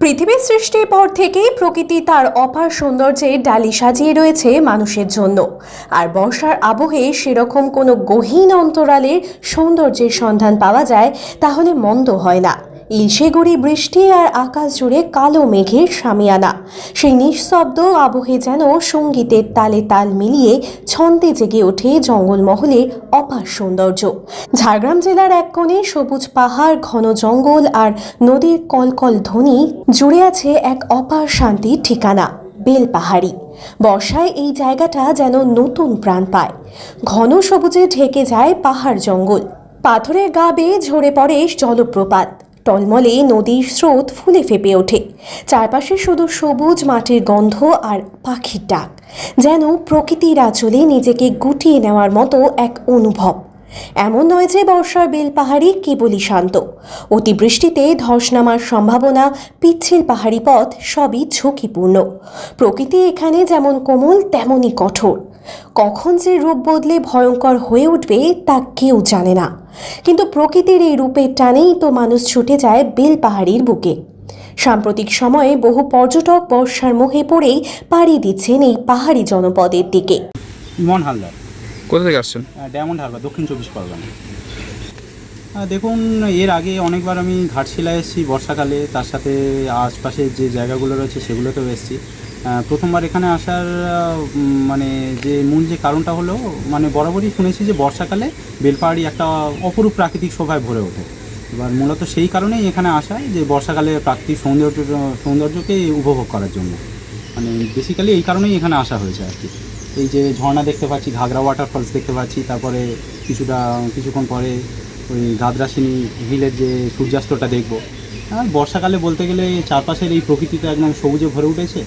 পৃথিবীর সৃষ্টির পর থেকেই প্রকৃতি তার অপার সৌন্দর্যে ডালি সাজিয়ে রয়েছে মানুষের জন্য। আর বর্ষার আবহে সেরকম কোনো গহীন অন্তরালে সৌন্দর্যের সন্ধান পাওয়া যায় তাহলে মন্দ হয় না। ইলশেগুড়ি বৃষ্টি আর আকাশ জুড়ে কালো মেঘের সামিয়ানা। সেই নিঃশব্দ আবহে যেন সঙ্গীতের তালে তাল মিলিয়ে ছন্দে জেগে ওঠে জঙ্গলমহলের অপার সৌন্দর্য। ঝাড়গ্রাম জেলার এক কোণে সবুজ পাহাড়, ঘন জঙ্গল আর নদীর কলকল ধ্বনি জুড়ে আছে এক অপার শান্তির ঠিকানা বেলপাহাড়ি বর্ষায় এই জায়গাটা যেন নতুন প্রাণ পায়। ঘন সবুজে ঢেকে যায় পাহাড় জঙ্গল। পাথরের গা বেয়ে ঝরে পড়ে জলপ্রপাত। টলমলে নদীর স্রোত ফুলে ফেপে ওঠে। চারপাশে শুধু সবুজ মাটির গন্ধ আর পাখির ডাক, যেন প্রকৃতির আঁচলে নিজেকে গুটিয়ে নেওয়ার মতো এক অনুভব। এমন নয় যে বর্ষার বেলপাহাড়ি কেবলই শান্ত। অতিবৃষ্টিতে ধস নামার সম্ভাবনা, পিচ্ছিল পাহাড়ি পথ সবই ঝুঁকিপূর্ণ। প্রকৃতি এখানে যেমন কোমল, তেমনই কঠোর। কখন যে রূপ বদলে ভয়ঙ্কর হয়ে উঠবে তা কেউ জানে না। কিন্তু প্রকৃতির এই রূপের টানেই তো মানুষ ছুটে যায় বেলপাহাড়ির বুকে। সাম্প্রতিক সময়ে বহু পর্যটক বর্ষার মোহে পড়েই পাড়ি দিচ্ছেন এই পাহাড়ি জনপদের দিকে। ইমন হালদার। কোথা থেকে আসছেন? ডায়মন্ড হারবার দক্ষিণ চব্বিশ পরগনা। দেখুন এর আগে অনেকবার আমি ঘাটশিলায় এসেছি বর্ষাকালে তার সাথে আশপাশের যে জায়গাগুলো রয়েছে সেগুলোতেও এসেছি। প্রথমবার এখানে আসার মানে যে মূল যে কারণটা হলো মানে বরাবরই শুনেছি যে বর্ষাকালে বেলপাহাড়ি একটা অপরূপ প্রাকৃতিক শোভায় ভরে ওঠে। এবার মূলত সেই কারণেই এখানে আসা যে বর্ষাকালে প্রাকৃতিক সৌন্দর্য, সৌন্দর্যকে উপভোগ করার জন্য। মানে বেসিক্যালি এই কারণেই এখানে আসা হয়েছে আর কি। এই যে ঝর্ণা দেখতে পাচ্ছি, ঘাগরা ওয়াটারফলস দেখতে পাচ্ছি, তারপরে কিছুটা, কিছুক্ষণ পরে ওই গাদরাসিনী হিলের যে সূর্যাস্তটা দেখব। আর বর্ষাকালে বলতে গেলে চারপাশের এই প্রকৃতিটা একদম সবুজে ভরে উঠেছে।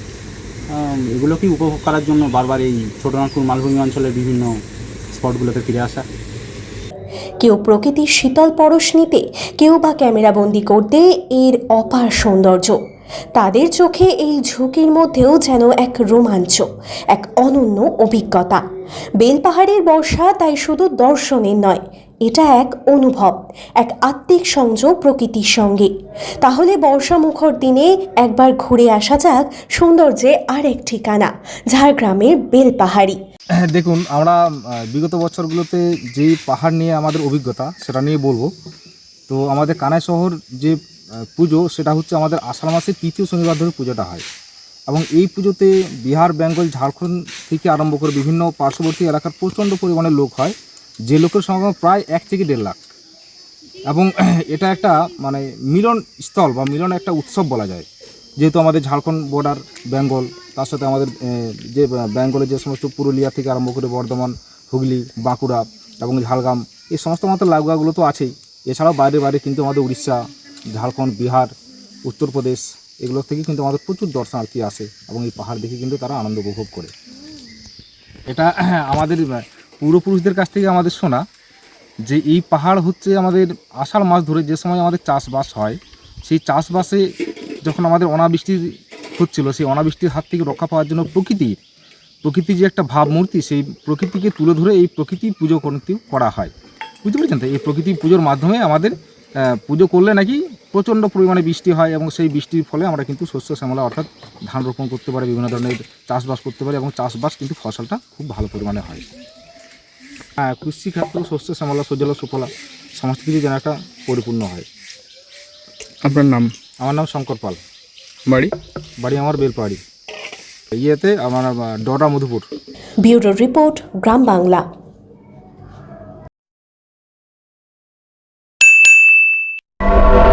এগুলোকেই উপভোগ করার জন্য বারবার এই ছোটনাগপুর মালভূমি অঞ্চলের বিভিন্ন স্পটগুলোতে ফিরে আসা? কেউ প্রকৃতির শীতল পরশ নিতে, কেউ বা ক্যামেরাবন্দি করতে, এর অপার সৌন্দর্য। তাদের চোখে এই ঝুঁকির মধ্যেও যেন এক রোমাঞ্চ, এক অনন্য অভিজ্ঞতা। বেলপাহাড়ের বর্ষা তাই শুধু দর্শনের নয়, এটা এক অনুভব, এক আত্মিক সংযোগ প্রকৃতির সঙ্গে। তাহলে বর্ষা মুখর দিনে একবার ঘুরে আসা যাক সৌন্দর্যে আরেক ঠিকানা, ঝাড়গ্রামের বেলপাহাড়ি হ্যাঁ দেখুন, আমরা বিগত বছরগুলোতে যেই পাহাড় নিয়ে আমাদের অভিজ্ঞতা, সেটা নিয়ে বলব। তো আমাদের কানাই শহর যে পুজো, সেটা হচ্ছে আমাদের আষাঢ় মাসের তৃতীয় শনিবার ধরে পুজোটা হয়। এবং এই পুজোতে বিহার, বেঙ্গল, ঝাড়খণ্ড থেকে আরম্ভ করে বিভিন্ন পার্শ্ববর্তী এলাকার প্রচণ্ড পরিমাণে লোক হয়। যে লোকের সংখ্যা প্রায় এক থেকে দেড় লাখ। এবং এটা একটা মানে মিলন স্থল বা মিলন একটা উৎসব বলা যায়। যেহেতু আমাদের ঝাড়খণ্ড বর্ডার বেঙ্গল, তার সাথে আমাদের যে বেঙ্গলের যে সমস্ত পুরুলিয়া থেকে আরম্ভ করে বর্ধমান, হুগলি, বাঁকুড়া এবং ঝাড়গ্রাম, এই সমস্ত মতো লাগুয়াগুলো তো আছেই। এছাড়াও বাইরে বাইরে কিন্তু আমাদের উড়িষ্যা ঝাড়খণ্ড, বিহার উত্তরপ্রদেশ এগুলো থেকে কিন্তু আমাদের প্রচুর দর্শনার্থী আসে এবং এই পাহাড় দেখে কিন্তু তারা আনন্দ উপভোগ করে। এটা আমাদের পূর্বপুরুষদের কাছ থেকে আমাদের শোনা যে এই পাহাড় হচ্ছে আমাদের আষাঢ় মাস ধরে যে সময় আমাদের চাষবাস হয়, সেই চাষবাসে যখন আমাদের অনাবৃষ্টি হচ্ছিল, সেই অনাবৃষ্টির হাত থেকে রক্ষা পাওয়ার জন্য প্রকৃতির প্রকৃতির যে একটা ভাবমূর্তি, সেই প্রকৃতিকে তুলে ধরে এই প্রকৃতি পুজো কিন্তু করা হয়। বুঝতে পেরেছেন তো? এই প্রকৃতি পুজোর মাধ্যমে আমাদের পুজো করলে নাকি প্রচণ্ড পরিমাণে বৃষ্টি হয় এবং সেই বৃষ্টির ফলে আমরা কিন্তু শস্য শ্যামলা অর্থাৎ ধান রোপণ করতে পারি বিভিন্ন ধরনের চাষবাস করতে পারি এবং চাষবাস কিন্তু ফসলটা খুব ভালো পরিমাণে হয়। হ্যাঁ কৃষিক্ষেত্র শস্য শ্যামলা সজলা সুফলা সমস্ত কিছু যেন একটা পরিপূর্ণ হয়। আপনার নাম? আমার নাম শঙ্কর পাল। বাড়ি? বাড়ি আমার বেলপাহাড়ি। ইয়েতে আমার ডরা Madhupur. Bureau report Gram Bangla.